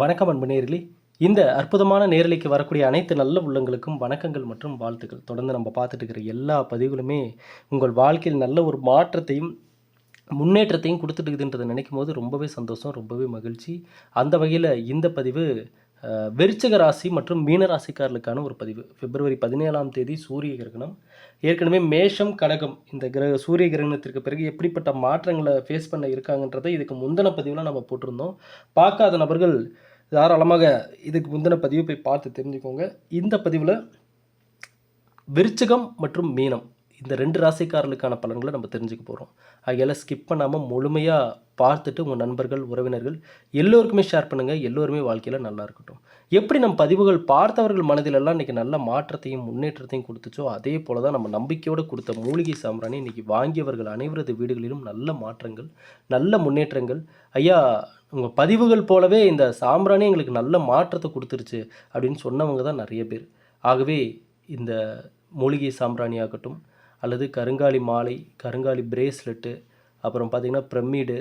வணக்கம் அன்பு நேரிலி இந்த அற்புதமான நேரலைக்கு வரக்கூடிய அனைத்து நல்ல உள்ளங்களுக்கும் வணக்கங்கள் மற்றும் வாழ்த்துக்கள். தொடர்ந்து நம்ம பார்த்துட்டு இருக்கிற எல்லா பதிவுகளுமே உங்கள் வாழ்க்கையில் நல்ல ஒரு மாற்றத்தையும் முன்னேற்றத்தையும் கொடுத்துட்டு இருக்குதுன்றதை நினைக்கும் போது ரொம்பவே சந்தோஷம் ரொம்பவே மகிழ்ச்சி. அந்த வகையில் இந்த பதிவு விருச்சிக ராசி மற்றும் மீன ராசிக்காரர்களுக்கான ஒரு பதிவு. பிப்ரவரி பதினேழாம் தேதி சூரிய கிரகணம். ஏற்கனவே மேஷம் கடகம் இந்த கிரக சூரிய கிரகணத்திற்கு பிறகு எப்படிப்பட்ட மாற்றங்களை ஃபேஸ் பண்ண இருக்காங்கன்றதை இதுக்கு முந்தின பதிவில் நம்ம போட்டிருந்தோம். பார்க்காத நபர்கள் தாராளமாக இதுக்கு முந்தின பதிவு போய் பார்த்து தெரிஞ்சுக்கோங்க. இந்த பதிவில் விருச்சிகம் மற்றும் மீனம். இந்த ரெண்டு ராசிக்காரர்களுக்கான பலன்களை நம்ம தெரிஞ்சுக்க போகிறோம் ஆகையால் ஸ்கிப் பண்ணாமல் முழுமையாக பார்த்துட்டு உங்கள் நண்பர்கள் உறவினர்கள் எல்லோருக்குமே ஷேர் பண்ணுங்கள் எல்லோருமே வாழ்க்கையில் நல்லா இருக்கட்டும். எப்படி நம்ம பதிவுகள் பார்த்தவர்கள் மனதிலெல்லாம் இன்றைக்கி நல்ல மாற்றத்தையும் முன்னேற்றத்தையும் கொடுத்துச்சோ அதே போல் தான் நம்ம நம்பிக்கையோடு கொடுத்த மூலிகை சாம்பிராணி இன்றைக்கி வாங்கியவர்கள் அனைவரது வீடுகளிலும் நல்ல மாற்றங்கள் நல்ல முன்னேற்றங்கள். ஐயா உங்கள் பதிவுகள் போலவே இந்த சாம்பிராணி எங்களுக்கு நல்ல மாற்றத்தை கொடுத்துருச்சு அப்படின்னு சொன்னவங்க தான் நிறைய பேர். ஆகவே இந்த மூலிகை சாம்பிராணி ஆகட்டும் அல்லது கருங்காலி மாலை கருங்காலி பிரேஸ்லெட்டு அப்புறம் பார்த்திங்கன்னா பிரமிடு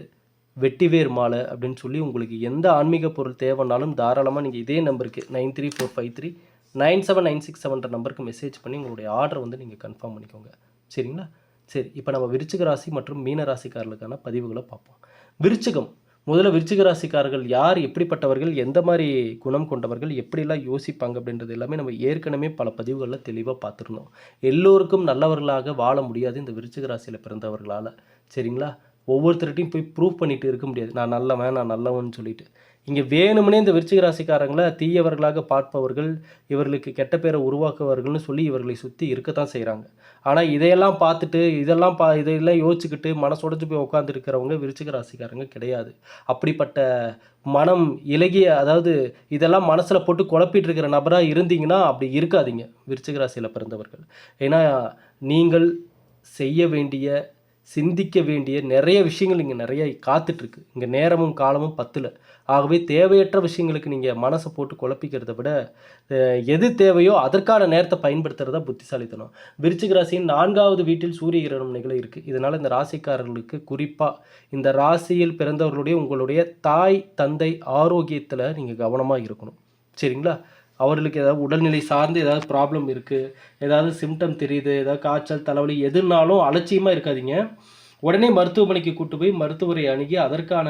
வெட்டிவேர் மாலை அப்படின்னு சொல்லி உங்களுக்கு எந்த ஆன்மீக பொருள் தேவைனாலும் தாராளமாக நீங்கள் இதே நம்பருக்கு nine three four five three nine seven nine six செவன்ற நம்பருக்கு மெசேஜ் பண்ணி உங்களுடைய ஆர்டர் வந்து நீங்கள் கன்ஃபார்ம் பண்ணிக்கோங்க. சரிங்களா? சரி இப்போ நம்ம விருச்சிக ராசி மற்றும் மீன ராசிக்காரர்களுக்கான பதிவுகளை பார்ப்போம். விருச்சிகம் முதல்ல விருச்சிக ராசிக்காரர்கள் யார் எப்படிப்பட்டவர்கள் எந்த மாதிரி குணம் கொண்டவர்கள் எப்படிலாம் யோசிப்பாங்க அப்படின்றது எல்லாமே நம்ம ஏற்கனவே பல பதிவுகளில் தெளிவாக பார்த்துருந்தோம். எல்லோருக்கும் நல்லவர்களாக வாழ முடியாது இந்த விருச்சிக ராசியில் பிறந்தவர்களால். சரிங்களா? ஒவ்வொருத்தர்கிட்டையும் போய் ப்ரூவ் பண்ணிட்டு இருக்க முடியாது. நான் நல்லவன் நான் நல்லவன் சொல்லிட்டு. இங்கே வேணும்னே இந்த விருச்சிக ராசிக்காரங்களை தீயவர்களாக பார்ப்பவர்கள் இவர்களுக்கு கெட்ட பேரை உருவாக்குவார்கள்னு சொல்லி இவர்களை சுற்றி இருக்கத்தான் செய்கிறாங்க ஆனால் இதையெல்லாம் பார்த்துட்டு இதெல்லாம் பா இதையெல்லாம் யோசிச்சுக்கிட்டு மனசுடைஞ்சு போய் உட்காந்துருக்கிறவங்க விருச்சிக ராசிக்காரங்க கிடையாது. அப்படிப்பட்ட மனம் இலகிய அதாவது இதெல்லாம் மனசில் போட்டு குழப்பிட்டு இருக்கிற நபராக இருந்தீங்கன்னா அப்படி இருக்காதீங்க விருச்சிக ராசியில் பிறந்தவர்கள். ஏன்னா நீங்கள் செய்ய வேண்டிய சிந்திக்க வேண்டிய நிறைய விஷயங்கள் இங்கே நிறைய காத்துட்ருக்கு. இங்கே நேரமும் காலமும் பத்தில். ஆகவே தேவையற்ற விஷயங்களுக்கு நீங்கள் மனசை போட்டு குழப்பிக்கிறத விட எது தேவையோ அதற்கான நேரத்தை பயன்படுத்துகிறத புத்திசாலித்தனம். விருச்சிக ராசியின் நான்காவது வீட்டில் சூரிய கிரகணம் நிகழ இருக்குது இதனால் இந்த ராசிக்காரர்களுக்கு குறிப்பாக இந்த ராசியில் பிறந்தவர்களுடைய உங்களுடைய தாய் தந்தை ஆரோக்கியத்தில் நீங்கள் கவனமாக இருக்கணும். சரிங்களா? அவர்களுக்கு ஏதாவது உடல்நிலை சார்ந்து ஏதாவது ப்ராப்ளம் இருக்குது ஏதாவது சிம்டம் தெரியுது ஏதாவது காய்ச்சல் தலைவலி எதுனாலும் அலட்சியமாக இருக்காதீங்க. உடனே மருத்துவமனைக்கு கூட்டு போய் மருத்துவரை அணுகி அதற்கான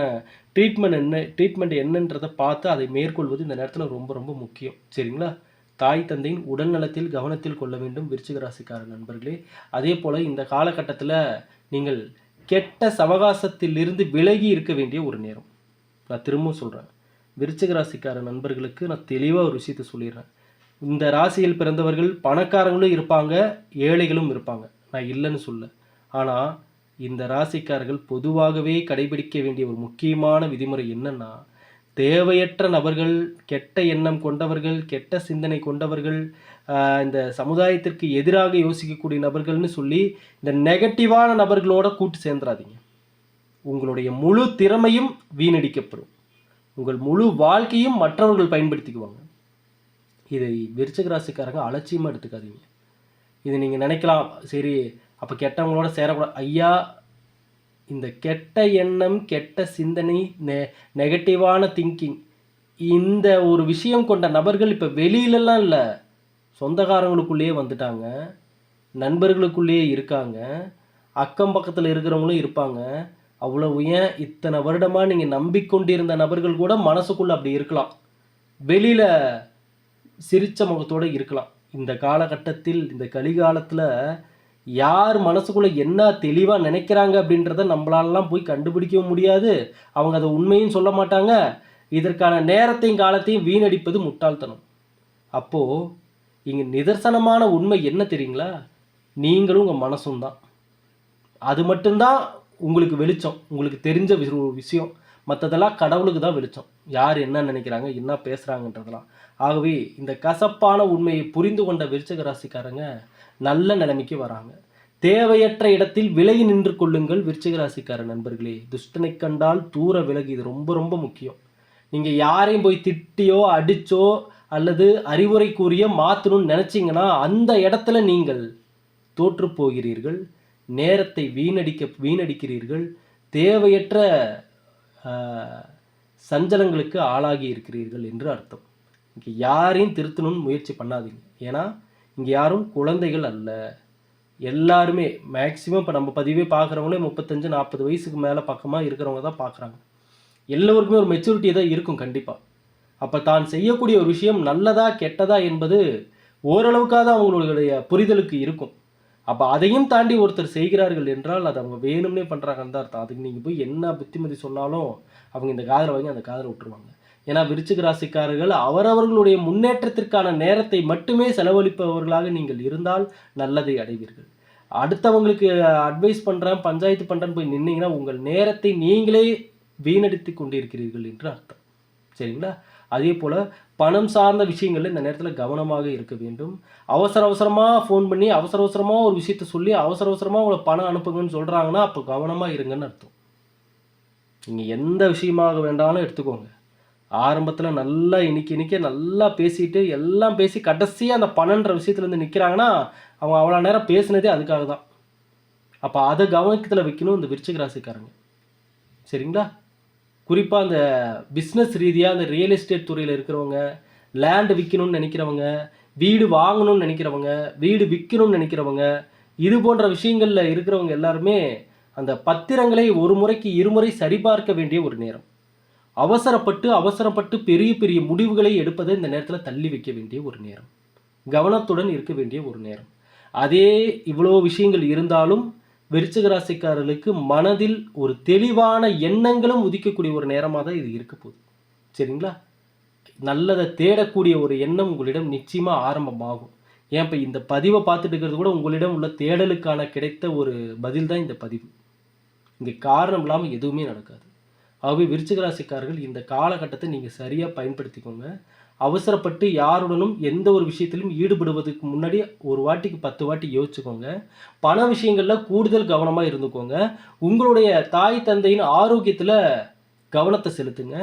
ட்ரீட்மெண்ட் என்ன ட்ரீட்மெண்ட் என்னன்றதை பார்த்து அதை மேற்கொள்வது இந்த நேரத்தில் ரொம்ப ரொம்ப முக்கியம். சரிங்களா? தாய் தந்தையின் உடல் நலத்தில் கவனத்தில் கொள்ள வேண்டும் விருச்சிக ராசிக்கார நண்பர்களே. அதே போல் இந்த காலகட்டத்தில் நீங்கள் கெட்ட சவகாசத்திலிருந்து விலகி இருக்க வேண்டிய ஒரு நேரம். நான் திரும்பவும் சொல்கிறேன் விருச்சிக ராசிக்கார நண்பர்களுக்கு நான் தெளிவாக ஒரு விஷயத்தை சொல்லிடுறேன். இந்த ராசியில் பிறந்தவர்கள் பணக்காரங்களும் இருப்பாங்க ஏழைகளும் இருப்பாங்க. நான் இல்லைன்னு சொல்ல. ஆனால் இந்த ராசிக்காரர்கள் பொதுவாகவே கடைபிடிக்க வேண்டிய ஒரு முக்கியமான விதிமுறை என்னன்னா தேவையற்ற நபர்கள் கெட்ட எண்ணம் கொண்டவர்கள் கெட்ட சிந்தனை கொண்டவர்கள் இந்த சமுதாயத்திற்கு எதிராக யோசிக்கக்கூடிய நபர்கள்னு சொல்லி இந்த நெகட்டிவான நபர்களோட கூட்டு சேர்ந்துடாதீங்க உங்களுடைய முழு திறமையும் வீணடிக்கப்படும். உங்கள் முழு வாழ்க்கையும் மற்றவர்கள் பயன்படுத்திக்குவாங்க. இதை விருச்சிக ராசிக்காரங்க அலட்சியமாக எடுத்துக்காதீங்க. இது நீங்கள் நினைக்கலாம் சரி அப்போ கெட்டவங்களோட சேரக்கூடாது ஐயா இந்த கெட்ட எண்ணம் கெட்ட சிந்தனை நெ நெகட்டிவான திங்கிங் இந்த ஒரு விஷயம் கொண்ட நபர்கள் இப்போ வெளியிலலாம் இல்லை. சொந்தக்காரங்களுக்குள்ளேயே வந்துட்டாங்க நண்பர்களுக்குள்ளேயே இருக்காங்க அக்கம் பக்கத்தில் இருக்கிறவங்களும் இருப்பாங்க அவ்வளவு ஏன் இத்தனை வருடமாக நீங்கள் நம்பிக்கொண்டிருந்த நபர்கள் கூட மனசுக்குள்ளே அப்படி இருக்கலாம். வெளியில் சிரிச்ச முகத்தோடு இருக்கலாம். இந்த காலகட்டத்தில் இந்த கலிகாலத்தில் யார் மனசுக்குள்ளே என்ன தெளிவாக நினைக்கிறாங்க அப்படின்றத நம்மளாலலாம் போய் கண்டுபிடிக்கவும் முடியாது. அவங்க அதை உண்மையும் சொல்ல மாட்டாங்க. இதற்கான நேரத்தையும் காலத்தையும் வீணடிப்பது முட்டாள்தனம். அப்போது இங்கே நிதர்சனமான உண்மை என்ன தெரியுங்களா? நீங்களும் உங்கள் மனசும் தான். அது மட்டும்தான் உங்களுக்கு வெளிச்சம் உங்களுக்கு தெரிஞ்ச ஒரு விஷயம் மற்றதெல்லாம் கடவுளுக்கு தான் வெளிச்சம். யார் என்ன நினைக்கிறாங்க என்ன பேசுகிறாங்கன்றதெல்லாம் ஆகவே இந்த கசப்பான உண்மையை புரிந்து கொண்ட விருச்சக ராசிக்காரங்க நல்ல நிலைமைக்கு வராங்க. தேவையற்ற இடத்தில் விலகி நின்று கொள்ளுங்கள் விருச்சிக ராசிக்கார நண்பர்களே. துஷ்டனை கண்டால் தூர விலகி இது ரொம்ப ரொம்ப முக்கியம். நீங்கள் யாரையும் போய் திட்டியோ அடிச்சோ அல்லது அறிவுரை கூறிய மாற்றணும்னு நினச்சிங்கன்னா அந்த இடத்துல நீங்கள் தோற்று போகிறீர்கள். நேரத்தை வீணடிக்க வீணடிக்கிறீர்கள். தேவையற்ற சஞ்சலங்களுக்கு ஆளாகி இருக்கிறீர்கள் என்று அர்த்தம். இங்கே யாரையும் திருத்தணும்னு முயற்சி பண்ணாதீங்க. ஏன்னா இங்கே யாரும் குழந்தைகள் அல்ல. எல்லாருமே மேக்சிமம் இப்போ நம்ம பதிவே பார்க்குறவங்களே முப்பத்தஞ்சு நாற்பது வயசுக்கு மேலே பக்கமாக இருக்கிறவங்க தான் பார்க்குறாங்க. எல்லோருக்குமே ஒரு மெச்சூரிட்டி தான் இருக்கும் கண்டிப்பாக அப்போ தான் செய்யக்கூடிய ஒரு விஷயம் நல்லதா கெட்டதா என்பது ஓரளவுக்காக தான் அவங்களுடைய புரிதலுக்கு இருக்கும். அப்போ அதையும் தாண்டி ஒருத்தர் செய்கிறார்கள் என்றால் அது அவங்க வேணும்னே பண்ணுறாங்கன்னு தான் அர்த்தம். அதுக்கு நீங்கள் போய் என்ன புத்திமதி சொன்னாலும் அவங்க இந்த காதலை வாங்கி அந்த காதலை விட்டுருவாங்க. ஏன்னா விருச்சிக ராசிக்காரர்கள் அவரவர்களுடைய முன்னேற்றத்திற்கான நேரத்தை மட்டுமே செலவழிப்பவர்களாக நீங்கள் இருந்தால் நல்லதை அடைவீர்கள். அடுத்தவங்களுக்கு அட்வைஸ் பண்ணுறேன் பஞ்சாயத்து பண்ணுறேன்னு போய் நின்னீங்கன்னா உங்கள் நேரத்தை நீங்களே வீணடித்து கொண்டிருக்கிறீர்கள் என்று அர்த்தம். சரிங்களா? அதே போல் பணம் சார்ந்த விஷயங்களில் இந்த நேரத்தில் கவனமாக இருக்க வேண்டும். அவசர அவசரமாக ஃபோன் பண்ணி அவசர அவசரமாக ஒரு விஷயத்த சொல்லி அவசர அவசரமாக உங்களை பணம் அனுப்புங்கன்னு சொல்கிறாங்கன்னா அப்போ கவனமாக இருங்கன்னு அர்த்தம். நீங்கள் எந்த விஷயமாக வேண்டாலும் எடுத்துக்கோங்க. ஆரம்பத்தில் நல்லா இன்றைக்கி இன்றைக்கி நல்லா பேசிட்டு எல்லாம் பேசி கடைசியாக அந்த பணன்ற விஷயத்துலேருந்து நிற்கிறாங்கன்னா அவங்க அவ்வளோ நேரம் பேசுனதே அதுக்காக தான் அப்போ அதை கவனத்தில் வைக்கணும் இந்த விருச்சிக ராசிக்காரங்க சரிங்களா? குறிப்பாக அந்த பிஸ்னஸ் ரீதியாக அந்த ரியல் எஸ்டேட் துறையில் இருக்கிறவங்க லேண்டு விற்கணும்னு நினைக்கிறவங்க வீடு வாங்கணும்னு நினைக்கிறவங்க வீடு விற்கணும்னு நினைக்கிறவங்க இது போன்ற விஷயங்களில் இருக்கிறவங்க எல்லாருமே அந்த பத்திரங்களை ஒரு முறைக்கு இருமுறை சரிபார்க்க வேண்டிய ஒரு நேரம். அவசரப்பட்டு அவசரப்பட்டு பெரிய பெரிய முடிவுகளை எடுப்பதை இந்த நேரத்தில் தள்ளி வைக்க வேண்டிய ஒரு நேரம். கவனத்துடன் இருக்க வேண்டிய ஒரு நேரம். அதே இவ்வளோ விஷயங்கள் இருந்தாலும் விருச்சிக ராசிக்காரர்களுக்கு மனதில் ஒரு தெளிவான எண்ணங்களும் உதிக்கக்கூடிய ஒரு நேரமாக தான் இது இருக்க போகுது. சரிங்களா? நல்லதை தேடக்கூடிய ஒரு எண்ணம் உங்களிடம் நிச்சயமாக ஆரம்பமாகும். ஏன் இப்போ இந்த பதிவை பார்த்துட்டு இருக்கிறது கூட உங்களிடம் உள்ள தேடலுக்கான கிடைத்த ஒரு பதில் தான் இந்த பதிவு. இங்கே காரணம் இல்லாமல் எதுவுமே நடக்காது. ஆகவே விருச்சிக ராசிக்காரர்கள் இந்த காலகட்டத்தை நீங்கள் சரியாக பயன்படுத்திக்கோங்க. அவசரப்பட்டு யாருடனும் எந்த ஒரு விஷயத்திலும் ஈடுபடுவதற்கு முன்னாடி ஒரு வாட்டிக்கு பத்து வாட்டி யோசிச்சுக்கோங்க. பண விஷயங்களில் கூடுதல் கவனமாக இருந்துக்கோங்க. உங்களுடைய தாய் தந்தையின் ஆரோக்கியத்தில் கவனத்தை செலுத்துங்க.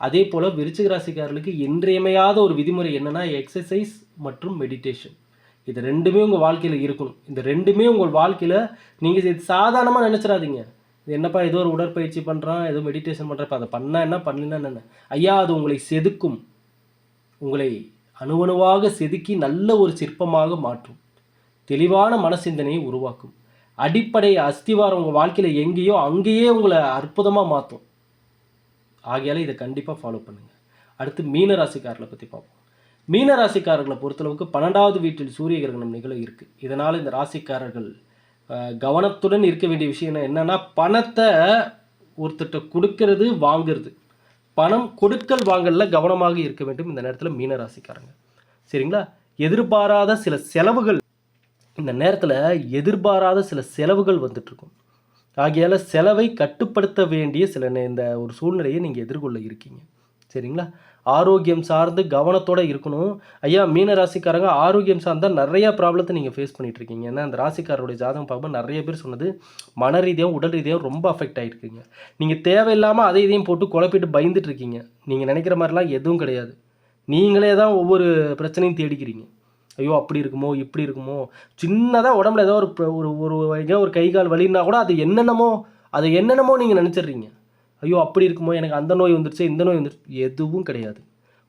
அதே போல் விருச்சிக ராசிக்காரர்களுக்கு இன்றியமையாத ஒரு விதிமுறை என்னென்னா எக்ஸசைஸ் மற்றும் மெடிடேஷன். இது ரெண்டுமே உங்கள் வாழ்க்கையில் இருக்கணும். இந்த ரெண்டுமே உங்கள் வாழ்க்கையில் நீங்கள் இது சாதாரணமாக நினச்சிடாதீங்க. இது என்னப்பா ஏதோ ஒரு உடற்பயிற்சி பண்ணுறான் ஏதோ மெடிடேஷன் பண்ணுறப்ப அதை பண்ணால் என்ன பண்ணலன்னா என்ன? ஐயா அது உங்களை செதுக்கும். உங்களை அணுவணுவாக செதுக்கி நல்ல ஒரு சிற்பமாக மாற்றும். தெளிவான மனசிந்தனையை உருவாக்கும். அடிப்படை அஸ்திவாரம் உங்கள் வாழ்க்கையில் எங்கேயோ அங்கேயே உங்களை அற்புதமாக மாற்றும் ஆகையால் இதை கண்டிப்பாக ஃபாலோ பண்ணுங்கள் அடுத்து மீன ராசிக்காரர்களை பற்றி பார்ப்போம். மீன ராசிக்காரர்களை பொறுத்தளவுக்கு பன்னெண்டாவது வீட்டில் சூரிய கிரகணம் நிகழ இருக்குது இதனால் இந்த ராசிக்காரர்கள் கவனத்துடன் இருக்க வேண்டிய விஷயம் என்னென்னா பணத்தை ஒருத்தர்கிட்ட கொடுக்கறது வாங்கிறது. பணம் கொடுக்கல் வாங்கல கவனமாக இருக்க வேண்டும் இந்த நேரத்தில் மீனராசிக்காரங்க. சரிங்களா? எதிர்பாராத சில செலவுகள் இந்த நேரத்தில் எதிர்பாராத சில செலவுகள் வந்துட்டு இருக்கும் ஆகையால் செலவை கட்டுப்படுத்த வேண்டிய சில நே- இந்த ஒரு சூழ்நிலையை நீங்கள் எதிர்கொள்ள இருக்கீங்க. சரிங்களா? ஆரோக்கியம் சார்ந்து கவனத்தோடு இருக்கணும். ஐயா மீன ராசிக்காரங்க ஆரோக்கியம் சார்ந்த நிறைய ப்ராப்ளத்தை நீங்கள் ஃபேஸ் பண்ணிகிட்ருக்கீங்க ஏன்னா அந்த ராசிக்காரருடைய ஜாதகம் பார்க்கும்போது நிறைய பேர் சொன்னது மன ரீதியாகவும் உடல் ரீதியாகவும் ரொம்ப அஃபெக்ட் ஆகிருக்கீங்க நீங்கள் தேவையில்லாமல் அதை இதையும் போட்டு குழப்பிட்டு பயந்துட்டுருக்கீங்க நீங்கள் நினைக்கிற மாதிரிலாம் எதுவும் கிடையாது. நீங்களே தான் ஒவ்வொரு பிரச்சனையும் தேடிக்கிறீங்க. ஐயோ அப்படி இருக்குமோ இப்படி இருக்குமோ? சின்னதாக உடம்புல ஏதோ ஒரு ஒரு ஒரு எங்கேயோ ஒரு கை கால் வலின்னா கூட அது என்னென்னமோ அது என்னென்னமோ நீங்கள் நினச்சிடுறீங்க. ஐயோ அப்படி இருக்குமோ? எனக்கு அந்த நோய் வந்துருச்சு இந்த நோய் வந்துருச்சு. எதுவும் கிடையாது.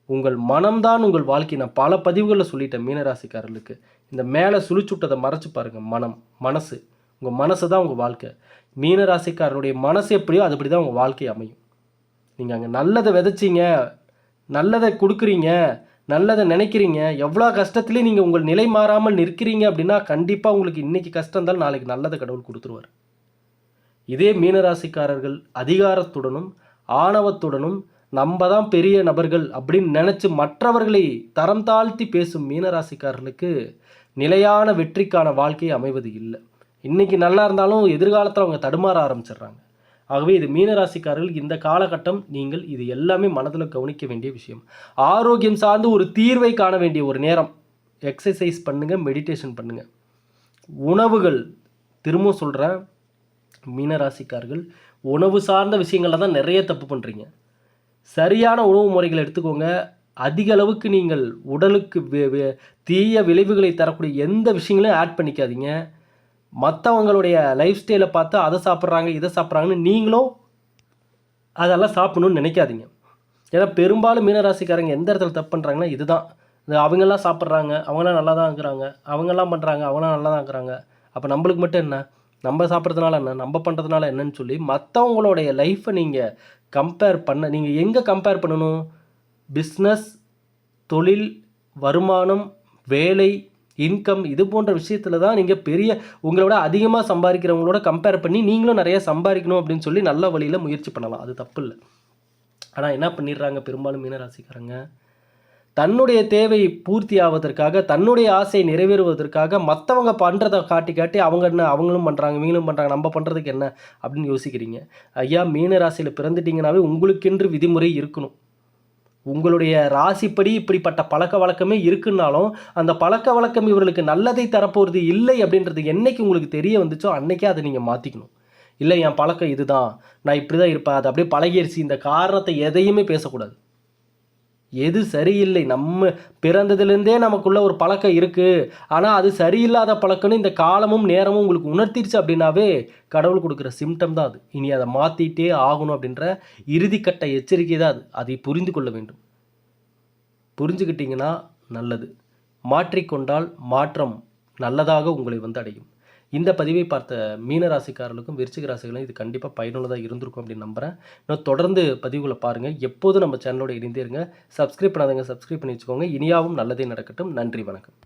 உங்கள் மனம்தான் உங்கள் வாழ்க்கை நான் பல பதிவுகளில் சொல்லிட்டேன் மீனராசிக்காரர்களுக்கு. இந்த மேலே சுழிச்சுட்டதை மறைச்சு பாருங்கள் மனம் மனசு. உங்கள் மனசு தான் உங்கள் வாழ்க்கை. மீனராசிக்காரருடைய மனசு எப்படியோ அதுபடி தான் உங்கள் வாழ்க்கை அமையும். நீங்கள் அங்கே நல்லதை விதைச்சீங்க நல்லதை கொடுக்குறீங்க நல்லதை நினைக்கிறீங்க எவ்வளோ கஷ்டத்துலேயும் நீங்கள் உங்கள் நிலை மாறாமல் நிற்கிறீங்க அப்படின்னா கண்டிப்பாக உங்களுக்கு இன்னைக்கு கஷ்டம் இருந்தாலும் நாளைக்கு நல்லதை கடவுள் கொடுத்துருவார். இதே மீனராசிக்காரர்கள் அதிகாரத்துடனும் ஆணவத்துடனும் நம்ம தான் பெரிய நபர்கள் அப்படின்னு நினச்சி மற்றவர்களை தரம் தாழ்த்தி பேசும் மீனராசிக்காரர்களுக்கு நிலையான வெற்றிக்கான வாழ்க்கை அமைவது இல்லை. இன்னைக்கு நல்லா இருந்தாலும் எதிர்காலத்தில் அவங்க தடுமாற ஆரம்பிச்சிடுறாங்க. ஆகவே இது மீனராசிக்காரர்கள் இந்த காலகட்டம் நீங்கள் இது எல்லாமே மனதில் கவனிக்க வேண்டிய விஷயம். ஆரோக்கியம் சார்ந்து ஒரு தீர்வை காண வேண்டிய ஒரு நேரம். எக்ஸசைஸ் பண்ணுங்கள் மெடிடேஷன் பண்ணுங்கள் உணவுகள் திரும்பவும் சொல்கிறேன் மீனராசிக்காரர்கள் உணவு சார்ந்த விஷயங்களில் தான் நிறைய தப்பு பண்ணுறீங்க சரியான உணவு முறைகளை எடுத்துக்கோங்க. அதிக அளவுக்கு நீங்கள் உடலுக்கு வே- தீய விளைவுகளை தரக்கூடிய எந்த விஷயங்களையும் ஆட் பண்ணிக்காதீங்க. மற்றவங்களுடைய லைஃப் ஸ்டைலை பார்த்து அதை சாப்பிட்றாங்க இதை சாப்பிட்றாங்கன்னு நீங்களும் அதெல்லாம் சாப்பிடணும்னு நினைக்காதீங்க. ஏன்னா பெரும்பாலும் மீனராசிக்காரங்க எந்த இடத்துல தப்பு பண்ணுறாங்கன்னா இதுதான். அவங்கெல்லாம் சாப்பிட்றாங்க அவங்களாம் நல்லா தான் இருக்கிறாங்க அவங்கெல்லாம் பண்ணுறாங்க அவங்களாம் நல்லா தான் இருக்கிறாங்க. அப்போ நம்மளுக்கு மட்டும் என்ன? நம்ம சாப்பிட்றதுனால என்ன? நம்ம பண்ணுறதுனால என்னன்னு சொல்லி மற்றவங்களுடைய லைஃப்பை நீங்கள் கம்பேர் பண்ண நீங்கள் எங்கே கம்பேர் பண்ணணும்? பிஸ்னஸ் தொழில் வருமானம் வேலை இன்கம் இது போன்ற விஷயத்தில் தான் நீங்கள் பெரிய உங்களோட அதிகமாக சம்பாதிக்கிறவங்களோட கம்பேர் பண்ணி நீங்களும் நிறைய சம்பாதிக்கணும் அப்படின்னு சொல்லி நல்ல வழியில் முயற்சி பண்ணலாம். அது தப்பு இல்லை. ஆனால் என்ன பண்ணிடுறாங்க? பெரும்பாலும் மீனராசிக்காரங்க. தன்னுடைய தேவை பூர்த்தி ஆவதற்காக தன்னுடைய ஆசை நிறைவேறுவதற்காக மற்றவங்க பண்ணுறதை காட்டி காட்டி அவங்க என்ன அவங்களும் பண்ணுறாங்க இவங்களும் பண்ணுறாங்க நம்ம பண்ணுறதுக்கு என்ன அப்படின்னு யோசிக்கிறீங்க. ஐயா மீன ராசியில் பிறந்துட்டீங்கன்னாவே உங்களுக்கென்று விதிமுறை இருக்கணும். உங்களுடைய ராசிப்படி இப்படிப்பட்ட பழக்க வழக்கமே இருக்குன்னாலும் அந்த பழக்க வழக்கம் இவர்களுக்கு நல்லதை தரப்போகிறது இல்லை அப்படின்றது என்னைக்கு உங்களுக்கு தெரிய வந்துச்சோ அன்னைக்கே அதை நீங்கள் மாற்றிக்கணும் இல்லை என் பழக்கம் இதுதான் நான் இப்படி தான் இருப்பேன் அது அப்படியே பழகிருச்சு இந்த காரணத்தை எதையுமே பேசக்கூடாது. எது சரியில்லை? நம்ம பிறந்ததுலேருந்தே நமக்குள்ள ஒரு பழக்கம் இருக்குது ஆனால் அது சரியில்லாத பழக்கம்னு இந்த காலமும் நேரமும் உங்களுக்கு உணர்த்திடுச்சு அப்படின்னாவே கடவுள் கொடுக்குற சிம்டம் தான் அது. இனி அதை மாற்றிட்டே ஆகணும் அப்படின்ற இறுதிக்கட்ட எச்சரிக்கை தான் அது. அதை புரிந்து கொள்ள வேண்டும். புரிஞ்சுக்கிட்டிங்கன்னா நல்லது. மாற்றிக்கொண்டால் மாற்றம் நல்லதாக உங்களை வந்து அடையும். இந்த பதிவை பார்த்த மீன ராசிக்காரர்களுக்கும் விருச்சிக ராசிகளும் இது கண்டிப்பாக பயனுள்ளதாக இருந்திருக்கும் அப்படின்னு நம்புகிறேன் இன்னும் தொடர்ந்து பதிவுகளை பாருங்கள் எப்போதும் நம்ம சேனலோட இணைந்திருங்க சப்ஸ்கிரைப் பண்ணாதவங்க சப்ஸ்கிரைப் பண்ணி வச்சுக்கோங்க. இனியாவும் நல்லதே நடக்கட்டும். நன்றி வணக்கம்.